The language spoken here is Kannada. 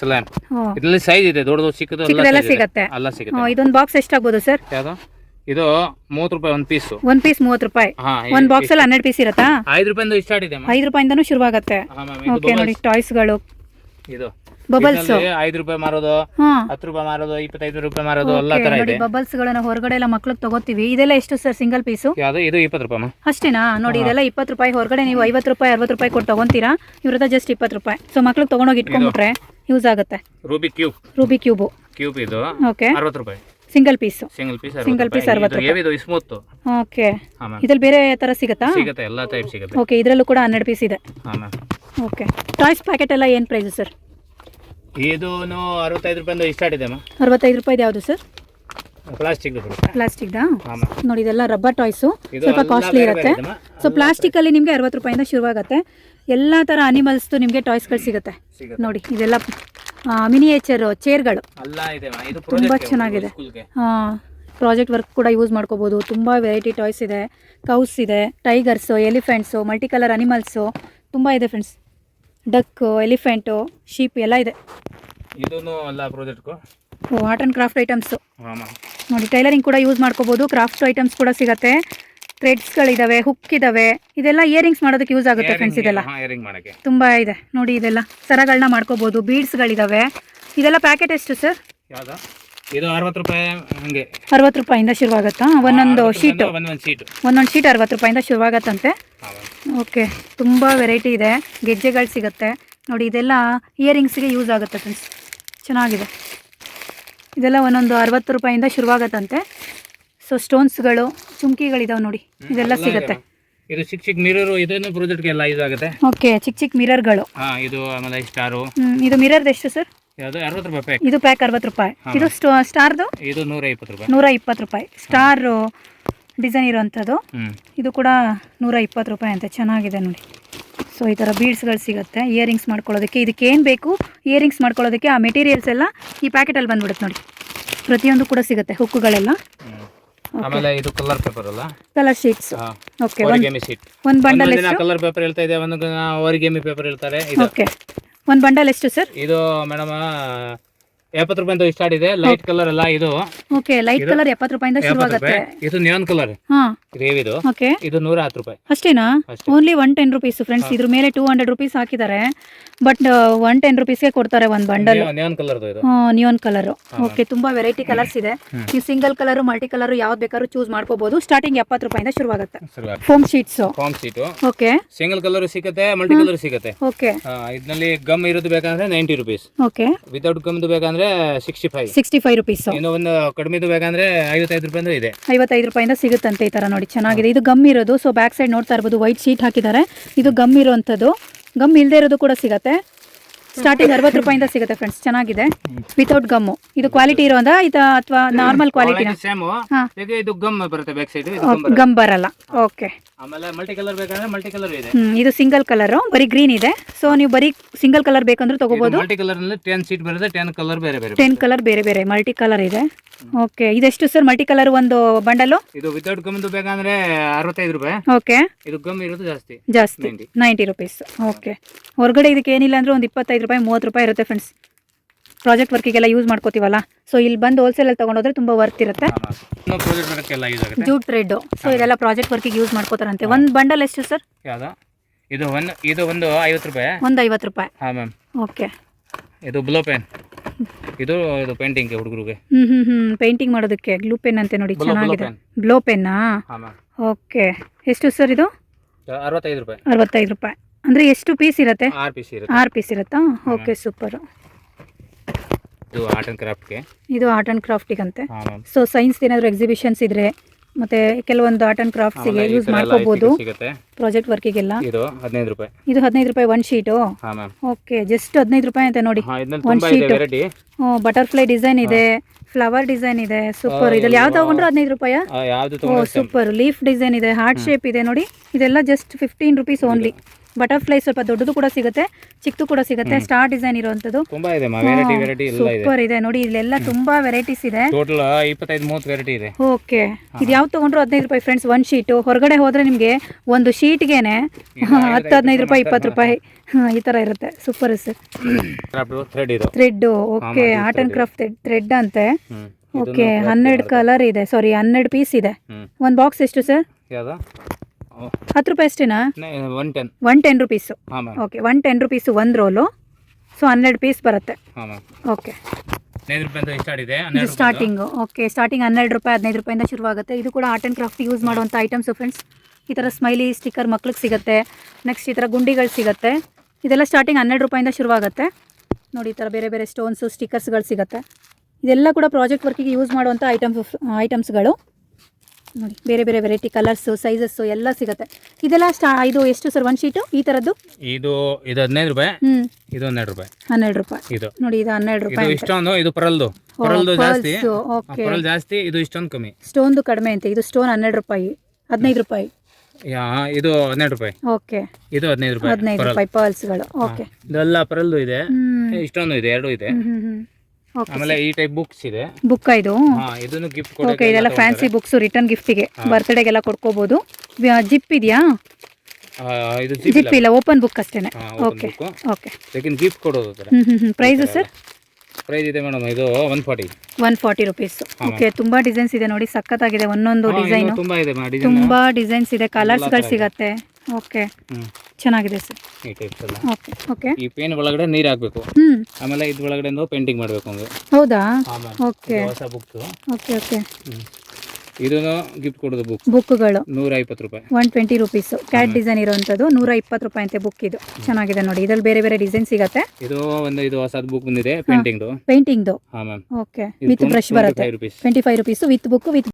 ಸ್ಲ್ಯಾಮ್ ಇದರಲ್ಲಿ ಸೈಜ್ ಇದೆ ದೊಡ್ಡದು ಚಿಕ್ಕದು ಎಲ್ಲ ಸಿಗುತ್ತೆ. ಎಲ್ಲ ಸಿಗುತ್ತೆ. ಇದೊಂದು ಬಾಕ್ಸ್ ಎಷ್ಟಾಗ್ಬೋದು ಸರ್ ಯಾವುದು? ಇದು ಮೂವತ್ತು ರೂಪಾಯಿ ಒಂದು ಪೀಸ್ ಒಂದು ಪೀಸ್ ಮೂವತ್ತು ರೂಪಾಯಿ. ಒಂದ್ ಬಾಕ್ಸ್ ಅಲ್ಲಿ ಹನ್ನೆರಡು ಪೀಸ್ ಇರುತ್ತಾ? ಐದು ರೂಪಾಯಿಂದ ಸ್ಟಾರ್ಟ್ ಇದೆ. ಐದು ರೂಪಾಯಿಂದನೂ ಶುರುವಾಗತ್ತೆ. ಓಕೆ ನೋಡಿ ಟಾಯ್ಸ್ಗಳು ಇದು. ಬಬಲ್ಸ್ ಐದು ರೂಪಾಯಿ ಮಾರೋದು ಹತ್ತು ರೂಪಾಯಿ ಮಾರೋದು ಇಪ್ಪತ್ತೈದು ರೂಪಾಯಿ ಮಾರೋದು ಎಲ್ಲ ತರ ನೋಡಿ ಬಬಲ್ಸ್ ಬಬಲ್ಸ್ಗಳನ್ನ ಹೊರಗಡೆ ಎಲ್ಲ ಮಕ್ಳಿಗೆ ತಗೋತೀವಿ. ಇದೆಲ್ಲ ಎಷ್ಟು ಸರ್ ಸಿಂಗಲ್ ಪೀಸ್ ಯಾವುದು ಇದು ಇಪ್ಪತ್ತು ರೂಪಾಯಿ. ಅಷ್ಟೇನಾ? ನೋಡಿ ಇದೆಲ್ಲ ಇಪ್ಪತ್ತು ರೂಪಾಯಿ ಹೊರಗಡೆ ನೀವು ಐವತ್ತು ರೂಪಾಯಿ ಅರವತ್ತು ರೂಪಾಯಿ ಕೊಟ್ಟು ತಗೊಂತೀರಾ? ಇವ್ರ ಹತ್ರ ಜಸ್ಟ್ ಇಪ್ಪತ್ತು ರೂಪಾಯಿ. ಸೊ ಮಕ್ಳಿಗೆ ತಗೊಂಡೋಗಿ ಇಟ್ಕೊಂಡ್ಬಿಟ್ರೆ ಯೂಸ್ ಆಗುತ್ತೆ. Rubik cube Rubik cube cube ಇದು. ಓಕೆ ಅರವತ್ತು ರೂಪಾಯಿ. Single piece single piece single piece ಅರವತ್ತು ಇದು ಸ್ಮೂತ್ ಓಕೆ ಇದ್ರಲ್ಲಿ ಬೇರೆ ತರ ಸಿಗುತ್ತಾ? ಸಿಗುತ್ತೆ ಎಲ್ಲ ಟೈಪ್ ಸಿಗುತ್ತೆ. ಓಕೆ ಇದರಲ್ಲೂ ಕೂಡ ಹನ್ನೆರಡು ಪೀಸ್ ಇದೆ. ಓಕೆ ಟಾಯ್ಸ್ ಪ್ಯಾಕೆಟ್ ಎಲ್ಲ ಏನು ಪ್ರೈಸ್ ಸರ್? ಇದು ಅರವತ್ತೈದು ರೂಪಾಯಿಂದ ಸ್ಟಾರ್ಟ್ ಇದೆ ಅಮ್ಮ. ಅರವತ್ತೈದು ರೂಪಾಯಿದು ಯಾವುದು ಸರ್? ಪ್ಲಾಸ್ಟಿಕ್ ಪ್ಲಾಸ್ಟಿಕ್ದಾ ನೋಡಿ ಇದೆಲ್ಲ ರಬ್ಬರ್ ಟಾಯ್ಸು ಸ್ವಲ್ಪ ಕಾಸ್ಟ್ಲಿ ಇರುತ್ತೆ. ಸೊ ಪ್ಲಾಸ್ಟಿಕಲ್ಲಿ ನಿಮಗೆ ಅರವತ್ತು ರೂಪಾಯಿಂದ ಶುರುವಾಗುತ್ತೆ. ಎಲ್ಲ ಥರ ಅನಿಮಲ್ಸ್ದು ನಿಮಗೆ ಟಾಯ್ಸ್ಗಳು ಸಿಗುತ್ತೆ. ನೋಡಿ ಇದೆಲ್ಲ ಮಿನಿಯೇಚರ್ ಚೇರ್ಗಳು ತುಂಬ ಚೆನ್ನಾಗಿದೆ. ಹಾಂ ಪ್ರಾಜೆಕ್ಟ್ ವರ್ಕ್ ಕೂಡ ಯೂಸ್ ಮಾಡ್ಕೋಬೋದು. ತುಂಬ ವೆರೈಟಿ ಟಾಯ್ಸ್ ಇದೆ. ಕೌಸ್ ಇದೆ tigers elephants multi colour animals ತುಂಬ ಇದೆ ಫ್ರೆಂಡ್ಸ್ ಡಕ್ಕು ಎಲಿಫೆಂಟು ಶೀಪ್ ಎಲ್ಲ ಇದೆ. ಇದೂನು ಅಲ್ಲ ಪ್ರಾಜೆಕ್ಟ್ಗೂ ಆರ್ಟ್ ಆ್ಯಂಡ್ ಕ್ರಾಫ್ಟ್ ಐಟಮ್ಸು ಹಾಂ ಮ್ಯಾಮ್ ನೋಡಿ ಟೈಲರಿಂಗ್ ಕೂಡ ಯೂಸ್ ಮಾಡ್ಕೋಬೋದು. ಕ್ರಾಫ್ಟ್ ಐಟಮ್ಸ್ ಕೂಡ ಸಿಗುತ್ತೆ. ಥ್ರೆಡ್ಸ್ಗಳಿದ್ದಾವೆ ಹುಕ್ ಇದಾವೆ. ಇದೆಲ್ಲ ಇಯರಿಂಗ್ಸ್ ಮಾಡೋದಕ್ಕೆ ಯೂಸ್ ಆಗುತ್ತೆ ಫ್ರೆಂಡ್ಸ್ ಇದೆಲ್ಲ. ಇಯರಿಂಗ್ ಮಾಡಕ್ಕೆ. ತುಂಬ ಇದೆ. ನೋಡಿ ಇದೆಲ್ಲ ಸರಗಳನ್ನ ಮಾಡ್ಕೋಬೋದು. ಬೀಡ್ಸ್ಗಳಿದ್ದಾವೆ ಇದೆಲ್ಲ ಪ್ಯಾಕೆಟ್ ಎಷ್ಟು ಸರ್ ಯಾವ್ದು? ಇದು ಅರವತ್ತು ರೂಪಾಯಿ ಹಂಗೆ. ಅರವತ್ತು ರೂಪಾಯಿಂದ ಶುರುವಾಗುತ್ತಾ? ಒಂದೊಂದು ಶೀಟು ಒಂದೊಂದು ಶೀಟ್ ಒಂದೊಂದು ಶೀಟ್ ಅರವತ್ತು ರೂಪಾಯಿಂದ ಶುರುವಾಗತ್ತಂತೆ? ಓಕೆ ತುಂಬ ವೆರೈಟಿ ಇದೆ. ಗೆಜ್ಜೆಗಳು ಸಿಗುತ್ತೆ. ನೋಡಿ ಇದೆಲ್ಲ ಇಯರಿಂಗ್ಸ್ಗೆ ಯೂಸ್ ಆಗುತ್ತೆ ಫ್ರೆಂಡ್ಸ್ ಚೆನ್ನಾಗಿದೆ. ಇದೆಲ್ಲ ಒಂದೊಂದು ಅರವತ್ತು ರೂಪಾಯಿಂದ ಶುರುವಾಗತ್ತಂತೆ. ಸೊ ಸ್ಟೋನ್ಸ್ಗಳು ಚುಮ್ಕಿಗಳಿದಾವೆ ನೋಡಿ. ಇದೆಲ್ಲ ಸಿಗುತ್ತೆ. ಇದು ಚಿಕ್ಕ ಚಿಕ್ಕ ಮಿರರ್ ಇದೇನು ಪ್ರಾಜೆಕ್ಟ್ಗೆ ಎಲ್ಲ ಯೂಸ್ ಆಗುತ್ತೆ ಓಕೆ ಚಿಕ್ಕ ಚಿಕ್ಕ ಮಿರರ್ಗಳು. ಹಾಂ ಇದು ಆಮೇಲೆ ಸ್ಟಾರು. ಇದು ಮಿರರ್ದು ಎಷ್ಟು ಸರ್? ಯಾವುದು? ಅರವತ್ತು ರೂಪಾಯಿ ಪ್ಯಾಕ್ ಇದು ಪ್ಯಾಕ್ ಅರವತ್ತು ರೂಪಾಯಿ. ಇದು ಸ್ಟಾರ್ ಸ್ಟಾರ್ದು? ಇದು ನೂರ ಇಪ್ಪತ್ತು ರೂಪಾಯಿ. ನೂರ ಇಪ್ಪತ್ತು ರೂಪಾಯಿ. ಸ್ಟಾರ್ ಡಿಸೈನ್ ಇರುವಂಥದ್ದು. ಇದು ಕೂಡ ನೂರ ಇಪ್ಪತ್ತು ರೂಪಾಯಿ ಅಂತೆ. ಚೆನ್ನಾಗಿದೆ ನೋಡಿ. ಸೊ ಈ ಥರ ಬೀಡ್ಸ್ಗಳು ಸಿಗುತ್ತೆ. ಇಯರಿಂಗ್ಸ್ ಮಾಡ್ಕೊಳ್ಳೋದಕ್ಕೆ. ಇದಕ್ಕೆ ಏನು ಬೇಕು? ಇಯರಿಂಗ್ಸ್ ಮಾಡ್ಕೊಳ್ಳೋದಕ್ಕೆ ಆ ಮೆಟೀರಿಯಲ್ಸ್ ಎಲ್ಲ ಈ ಪ್ಯಾಕೆಟಲ್ಲಿ ಬಂದ್ಬಿಡುತ್ತೆ ನೋಡಿ. ಪ್ರತಿಯೊಂದು ಕೂಡ ಸಿಗುತ್ತೆ ಹುಕ್ಕುಗಳೆಲ್ಲ. ಆಮೇಲೆ ಇದು ಕಲರ್ ಪೇಪರ್ ಅಲ್ಲ? ಕಲರ್ ಶೀಟ್ಸ್ ಓಕೆ ಒಂದು ಒರಿಗೆಮಿ ಶೀಟ್ ಒಂದು ಬಂಡಲ್ ಎಷ್ಟು? ಕಲರ್ ಪೇಪರ್ ಹೇಳ್ತಾ ಇದೆ ಒಂದು ಒರಿಗೆಮಿ ಪೇಪರ್ ಹೇಳ್ತಾರೆ ಇದು. ಓಕೆ ಒಂದು ಬಂಡಲ್ ಎಷ್ಟು ಸರ್ ಇದು ಮೇಡಮ್ ಎಪ್ಪತ್ತು ರೂಪಾಯಿಂದ ಸ್ಟಾರ್ಟ್ ಇದೆ. ಲೈಟ್ ಕಲರ್ ಎಲ್ಲ ಇದು. ಓಕೆ ಲೈಟ್ ಕಲರ್ ಎಪ್ಪತ್ತು ರೂಪಾಯಿಂದ ಶುರು ಆಗುತ್ತೆ. ಇದು ನ್ಯಾನ್ ಕಲರ್ ಹಾಂ. ರೇವಿದು ಓಕೆ ಇದು ನೂರ ಹತ್ತು ರೂಪಾಯಿ. ಅಷ್ಟೇನಾ? ಅಷ್ಟೇ. Only one ten rupees friends ಇದ್ರ ಮೇಲೆ ಟೂ ಹಂಡ್ರೆಡ್ ರುಪೀಸ್ ಹಾಕಿದ್ದಾರೆ ಬಟ್ ಒನ್ ಟೆನ್ ರುಪೀಸ್ಗೆ ಕೊಡ್ತಾರೆ ಒಂದು bundle colour neon colour okay ತುಂಬಾ ವೆರೈಟಿ ಕಲರ್ಸ್ ಇದೆ. ನೀವು ಸಿಂಗಲ್ ಕಲರ್ ಮಲ್ಟಿ ಕಲರ್ ಯಾವ್ದು ಬೇಕಾದ್ರೂ ಚೂಸ್ ಮಾಡ್ಕೋಬಹುದು ಸ್ಟಾರ್ಟಿಂಗ್ ಎಪ್ಪತ್ತು ರೂಪಾಯಿಂದ ಶುರುವಾಗುತ್ತೆ. Foam sheets foam sheet okay single colour ಸಿಗುತ್ತೆ ಮಲ್ಟಿ ಕಲರ್ ಸಿಗುತ್ತೆ. ಓಕೆ ಇದರಲ್ಲಿ ಗಮ್ ಇರೋದು ಬೇಕಂದ್ರೆ ninety rupees okay without gum ಬೇಕಂದ್ರೆ sixty five sixty five rupees ಇನ್ನೊಂದು ಕಡಿಮೆದು ಬೇಕಂದ್ರೆ ಐವತ್ತೈದು ರೂಪಾಯಿ ಇದೆ. ಐವತ್ತೈದು ರೂಪಾಯಿಂದ ಸಿಗುತ್ತಂತೆ ಈ ತರ ನೋಡಿ ಚೆನ್ನಾಗಿದೆ. ಇದು ಗಮ್ ಇರೋದು. ಸೊ ಬ್ಯಾಕ್ ಸೈಡ್ ನೋಡ್ತಾ ಇರ್ಬೋದು. ವೈಟ್ ಶೀಟ್ ಹಾಕಿದ್ದಾರೆ. ಇದು ಗಮ್ ಇರೋವಂಥದ್ದು. ಗಮ್ ಇಲ್ಲದೆ ಇರೋದು ಕೂಡ ಸಿಗುತ್ತೆ. ಸ್ಟಾರ್ಟಿಂಗ್ ಅರವತ್ತು ರೂಪಾಯಿಂದ ಸಿಗುತ್ತೆ ಫ್ರೆಂಡ್ಸ್ ಚೆನ್ನಾಗಿದೆ. ವಿತೌಟ್ ಗಮ್ಮು ಇದು ಕ್ವಾಲಿಟಿ ಇರೋದ ಇದು ಅಥವಾ ನಾರ್ಮಲ್ ಕ್ವಾಲಿಟಿ ಗಮ್ ಬರಲ್ಲ. ಓಕೆ ಆಮೇಲೆ ಮಲ್ಟಿ ಕಲರ್ ಬೇಕಂದ್ರೆ ಮಲ್ಟಿ ಕಲರ್ ಇದೆ. ಹ್ಮ್ ಇದು ಸಿಂಗಲ್ ಕಲರ್ ಬರೀ ಗ್ರೀನ್ ಇದೆ. ಸೊ ನೀವು ಬರೀ ಸಿಂಗಲ್ ಕಲರ್ ಬೇಕಂದ್ರೆ ತಗೋಬಹುದು ಮಲ್ಟಿ ಕಲರ್ನಲ್ಲಿ ಟೆನ್ ಸೀಟ್ ಬರುತ್ತೆ ಟೆನ್ ಕಲರ್ ಬೇರೆ ಬೇರೆ ಟೆನ್ ಕಲರ್ ಬೇರೆ ಬೇರೆ ಮಲ್ಟಿ ಕಲರ್ ಇದೆ. ಓಕೆ ಇದೆಷ್ಟು ಸರ್ ಮಲ್ಟಿ ಕಲರ್ ಒಂದು ಬಂಡಲು ಇದು ವಿತೌಟ್ ಗಮ್ದು ಬೇಕಂದ್ರೆ ಅರವತ್ತೈದು ರೂಪಾಯಿ. ಓಕೆ ಇದು ಗಮ್ ಇರೋದು ಜಾಸ್ತಿ. ಜಾಸ್ತಿ. 90. ನೈಂಟಿ ರುಪೀಸ್ ಓಕೆ ಹೊರಗಡೆ ಇದಕ್ಕೆ ಏನಿಲ್ಲ ಅಂದ್ರೆ ಒಂದು ಇಪ್ಪತ್ತೈದು ರೂಪಾಯಿ ಮೂವತ್ತು ರೂಪಾಯಿ ಇರುತ್ತೆ ಫ್ರೆಂಡ್ಸ್ ಪ್ರಾಜೆಕ್ಟ್ ವರ್ಕಿಗೆಲ್ಲ ಯೂಸ್ ಮಾಡ್ಕೋತೀವಲ್ಲ? ಸೊ ಇಲ್ಲಿ ಬಂದು ಹೋಲ್ಸೇಲಲ್ಲಿ ತಗೊಂಡೋದ್ರೆ ತುಂಬ ವರ್ತ್ ಇರುತ್ತೆ. ಜೂಟ್ ಥ್ರೆಡ್ ಸೊ ಇದೆಲ್ಲ ಪ್ರಾಜೆಕ್ಟ್ ವರ್ಕಿಗೆ ಯೂಸ್ ಮಾಡ್ಕೋತಾರಂತೆ. ಒಂದು ಬಂಡಲ್ ಎಷ್ಟು ಸರ್ ಯಾವ್ದು? ಇದು ಒಂದು ಇದು ಒಂದು ಐವತ್ತು ರೂಪಾಯಿ? ಒಂದು ಐವತ್ತು ರೂಪಾಯಿ. ಹಾಂ ಮ್ಯಾಮ್ ಓಕೆ. ಇದು ಬ್ಲೋ ಪೆನ್ ಇದು ಇದು ಪೇಂಟಿಂಗ್ ಹುಡುಗರಿಗೆ. ಹ್ಮ್ ಹ್ಮ್ ಹ್ಮ್. ಪೇಂಟಿಂಗ್ ಮಾಡೋದಕ್ಕೆ. ಗ್ಲೂ ಪೆನ್ ಅಂತೆ ನೋಡಿ ಚೆನ್ನಾಗಿದೆ. ಬ್ಲೋ ಪೆನ್ನಾ ಓಕೆ. ಎಷ್ಟು ಸರ್ ಇದು? ಅರವತ್ತೈದು ರೂಪಾಯಿ. ಅರವತ್ತೈದು ರೂಪಾಯಿ. ಅಂದರೆ ಎಷ್ಟು ಪೀಸ್ ಇರುತ್ತೆ? ಆರು ಪೀಸ್ ಇರುತ್ತೆ. ಆರು ಪೀಸ್ ಇರುತ್ತಾ? ಓಕೆ ಸೂಪರ್ ಇದು ಆರ್ಟ್ ಆ್ಯಂಡ್ ಕ್ರಾಫ್ಟ್ಗೆ ಇದು ಆರ್ಟ್ ಆ್ಯಂಡ್ ಕ್ರಾಫ್ಟಿಗಂತೆ ಹಾಂ ಮ್ಯಾಮ್ ಸೊ ಸೈನ್ಸ್ ಏನಾದರೂ ಎಕ್ಸಿಬಿಷನ್ಸ್ ಇದ್ರೆ ಮತ್ತೆ ಕೆಲವೊಂದು ಆರ್ಟ್ ಆ್ಯಂಡ್ ಕ್ರಾಫ್ಟ್ಸ್ಗೆ ಯೂಸ್ ಮಾಡ್ಕೋಬಹುದು ಸಿಗುತ್ತೆ. ಪ್ರಾಜೆಕ್ಟ್ ವರ್ಕಿಗೆಲ್ಲ ಇದು ಹದಿನೈದು ರೂಪಾಯಿ. ಇದು ಹದಿನೈದು ರೂಪಾಯಿ ಒನ್ ಶೀಟು ಹಾಂ ಮ್ಯಾಮ್ ಓಕೆ ಜಸ್ಟ್ ಹದಿನೈದು ರೂಪಾಯಿ ಅಂತ ನೋಡಿ. ಹಾಂ ಇದ್ರಲ್ಲಿ ಒಂದ್ ತುಂಬಾ ಇದೆ. ವೆರೈಟಿ ಬಟರ್ಫ್ಲೈ ಡಿಸೈನ್ ಇದೆ ಫ್ಲವರ್ ಡಿಸೈನ್ ಇದೆ ಸೂಪರ್ ಇದ್ರಲ್ಲಿ ಯಾವ್ದು ತಗೊಂಡ್ರು ಹದಿನೈದು ರೂಪಾಯಿ? ಯಾವುದು ಓ ತುಂಬ ಸೂಪರ್ ಲೀಫ್ ಡಿಸೈನ್ ಇದೆ ಹಾರ್ಟ್ ಶೇಪ್ ಇದೆ ನೋಡಿ. ಇದೆಲ್ಲ just fifteen rupees only butterfly ಸ್ವಲ್ಪ ದೊಡ್ಡದು ಕೂಡ ಸಿಗುತ್ತೆ ಚಿಕ್ಕದು ಕೂಡ ಸಿಗುತ್ತೆ ಸ್ಟಾರ್ ಡಿಸೈನ್ ಇರುವಂತದ್ದು ತುಂಬಾ ಇದೆ ವೆರೈಟಿ ವೆರೈಟಿ ಎಲ್ಲ ಇದೆ. ಸೂಪರ್ ಇದೆ. ನೋಡಿ ಇಲ್ಲೆಲ್ಲ ತುಂಬಾ ವೆರೈಟೀಸ್ ಇದೆ. ಟೋಟಲ್ ವೆರೈಟಿ ಇದೆ. ಓಕೆ ಇದು ಯಾವ್ದು ತಗೊಂಡ್ರು ಹದಿನೈದು ರೂಪಾಯಿ ಫ್ರೆಂಡ್ಸ್ ಒನ್ ಶೀಟ್ ಹೊರಗಡೆ ಹೋದ್ರೆ ನಿಮಗೆ ಒಂದು ಶೀಟ್ಗೆನೆ ಹತ್ತು ಹದಿನೈದು ರೂಪಾಯಿ ಇಪ್ಪತ್ತು ರೂಪಾಯಿ. ಈ ತರ ಇರುತ್ತೆ. ಸೂಪರ್ ಸರ್ ಥ್ರೆಡ್ ಇದು thread okay art and craft thread ಅಂತೆ. ಓಕೆ ಹನ್ನೆರಡು ಕಲರ್ ಇದೆ. ಸಾರಿ ಹನ್ನೆರಡು ಪೀಸ್ ಇದೆ. ಒಂದು ಬಾಕ್ಸ್ ಎಷ್ಟು ಸರ್ ಹತ್ತು ರೂಪಾಯಿ ಅಷ್ಟೇನಾ? One ten one ten rupees okay one ten rupees ಒಂದು ರೋಲು ಸೊ ಹನ್ನೆರಡು ಪೀಸ್ ಬರುತ್ತೆ. ಓಕೆ ಸ್ಟಾರ್ಟಿಂಗು ಓಕೆ ಸ್ಟಾರ್ಟಿಂಗ್ ಹನ್ನೆರಡು ರೂಪಾಯಿ ಹದಿನೈದು ರೂಪಾಯಿಂದ ಶುರುವಾಗುತ್ತೆ. ಇದು ಕೂಡ ಆರ್ಟ್ ಆ್ಯಂಡ್ ಕ್ರಾಫ್ಟ್ ಯೂಸ್ ಮಾಡುವಂಥ ಐಟಮ್ಸು ಫ್ರೆಂಡ್ಸ್ ಈ ಥರ ಸ್ಮೈಲಿ ಸ್ಟಿಕ್ಕರ್ ಮಕ್ಳಿಗೆ ಸಿಗುತ್ತೆ. ನೆಕ್ಸ್ಟ್ ಈ ಥರ ಗುಂಡಿಗಳು ಸಿಗುತ್ತೆ. ಇದೆಲ್ಲ ಸ್ಟಾರ್ಟಿಂಗ್ ಹನ್ನೆರಡು ರೂಪಾಯಿಂದ ಶುರುವಾಗುತ್ತೆ. ನೋಡಿ ಈ ಥರ ಬೇರೆ ಬೇರೆ ಸ್ಟೋನ್ಸು ಸ್ಟಿಕ್ಕರ್ಸ್ಗಳು ಸಿಗುತ್ತೆ. ಇದೆಲ್ಲ ಕೂಡ ಪ್ರಾಜೆಕ್ಟ್ ವರ್ಕಿಗೆ ಯೂಸ್ ಮಾಡುವಂಥ ಐಟಮ್ಸ್ ಐಟಮ್ಸ್ಗಳು ನೋಡಿ ಬೇರೆ ಬೇರೆ ವೆರೈಟಿ ಕಲರ್ಸ್ ಸೈಜಸ್ಸು ಎಲ್ಲ ಸಿಗುತ್ತೆ. ಇದೆಲ್ಲ ಸ್ಟಾ ಇದು ಎಷ್ಟು ಸರ್ ಒನ್ ಶೀಟು ಈ ತರದ್ದು? ಇದು ಇದು ಹದಿನೈದು ರೂಪಾಯಿ ಹ್ಞೂ ಇದು ಹನ್ನೆರಡು ರೂಪಾಯಿ. ಹನ್ನೆರಡು ರೂಪಾಯಿ. ಇದು. ನೋಡಿ ಇದು ಹನ್ನೆರಡು ಇದು ರೂಪಾಯಿ ಇಷ್ಟೊಂದು ಇದು ಪರಲ್ದು. ಪರಲ್ದು ಜಾಸ್ತಿ. ಓಕೆ. ಪರಲ್ ಜಾಸ್ತಿ ಇದು ಇಷ್ಟೊಂದು ಕಮ್ಮಿ. ಸ್ಟೋನ್ದು ಕಡಿಮೆ ಅಂತ ಇದು ಸ್ಟೋನ್ ಹನ್ನೆರಡು ರೂಪಾಯಿ ಹದಿನೈದು ರೂಪಾಯಿ. ಯಾ ಇದು ಹನ್ನೆರಡು ರೂಪಾಯಿ. ಓಕೆ. ಇದು ಹದಿನೈದು ರೂಪಾಯಿ ಹದಿನೈದು ರೂಪಾಯಿ ಪರ್ಲ್ಸ್ಗಳು ಓಕೆ. ಇದೆಲ್ಲ ಪರಲ್ದು ಇದೆ. ಇಷ್ಟೊಂದು ಇದೆ ಎರಡು ಇದೆ. ಆಮೇಲೆ ಈ ಟೈಪ್ ಬುಕ್ಸ್ ಇದೆ. ಬುಕ್ ಇದು ಇದನ್ನು ಗಿಫ್ಟ್ ಓಕೆ ಇದೆಲ್ಲ ಫ್ಯಾನ್ಸಿ ಬುಕ್ಸ್ ರಿಟರ್ನ್ ಗಿಫ್ಟಿಗೆ ಬರ್ತ್ಡೇಗೆಲ್ಲ ಕೊಡ್ಕೋಬಹುದು ಜಿಪ್ ಇದೆಯಾ? ಇದು ಜಿಪ್ ಇಲ್ಲ. ಓಪನ್ ಬುಕ್ ಅಷ್ಟೇನೆ. ಓಕೆ ಓಕೆ ಲೇಕಿನ್ ಗಿಫ್ಟ್ ಕೊಡೋದು ಪ್ರೈಸು ಸರ್ ಪ್ರೈಸ್ ಇದೆ ಮೇಡಮ್ ಇದು one forty one forty rupees okay ತುಂಬಾ ಡಿಸೈನ್ಸ್ ಇದೆ ನೋಡಿ ಸಖತ್ತಾಗಿದೆ ಒಂದೊಂದು ಡಿಸೈನು ತುಂಬಾ ಇದೆ ತುಂಬಾ ಡಿಸೈನ್ಸ್ ಇದೆ ಕಲರ್ಸ್ಗಳು ಸಿಗತ್ತೆ. ಓಕೆ ಚೆನ್ನಾಗಿದೆ ಸರ್. ಈ ಎಲ್ಲ. Okay okay. ಈ ಪೇನ್ ಒಳಗಡೆ ನೀರ್ ಹಾಕ್ಬೇಕು. ಆಮೇಲೆ ಇದ್ ಒಳಗಡೆ ಪೇಂಟಿಂಗ್ ಮಾಡಬೇಕು ಹಂಗೆ. ಹೌದಾ? ಆಮೇಲೆ ಓಕೆ. ಹೊಸ ಬುಕ್ ಓಕೆ ಓಕೆ. ಇದನ್ನು ಗಿಫ್ಟ್ ಕೊಡೋದು ಬುಕ್ ಬುಕ್ಗಳು ನೂರ ಇಪ್ಪತ್ತು ರೂಪಾಯಿ. One twenty rupees cat design ಇರುವಂತದ್ದು ನೂರ ಇಪ್ಪತ್ತು ರೂಪಾಯಿ ಅಂತ ಬುಕ್ ಇದು. ಚೆನ್ನಾಗಿದೆ ನೋಡಿ. ಇದ್ರಲ್ಲಿ ಬೇರೆ ಬೇರೆ ಡಿಸೈನ್ ಸಿಗತ್ತೆ. ಇದು ಒಂದು ಇದು ಹೊಸದು ಬುಕ್ ಬಂದಿದೆ ಪೇಂಟಿಂಗ್ದು ಪೇಂಟಿಂಗ್ದು ಹಾ ಮ್ಯಾಮ್ ಓಕೆ. ವಿತ್ ಬ್ರಷ್ ಬರುತ್ತೆ. Twenty five rupees with book with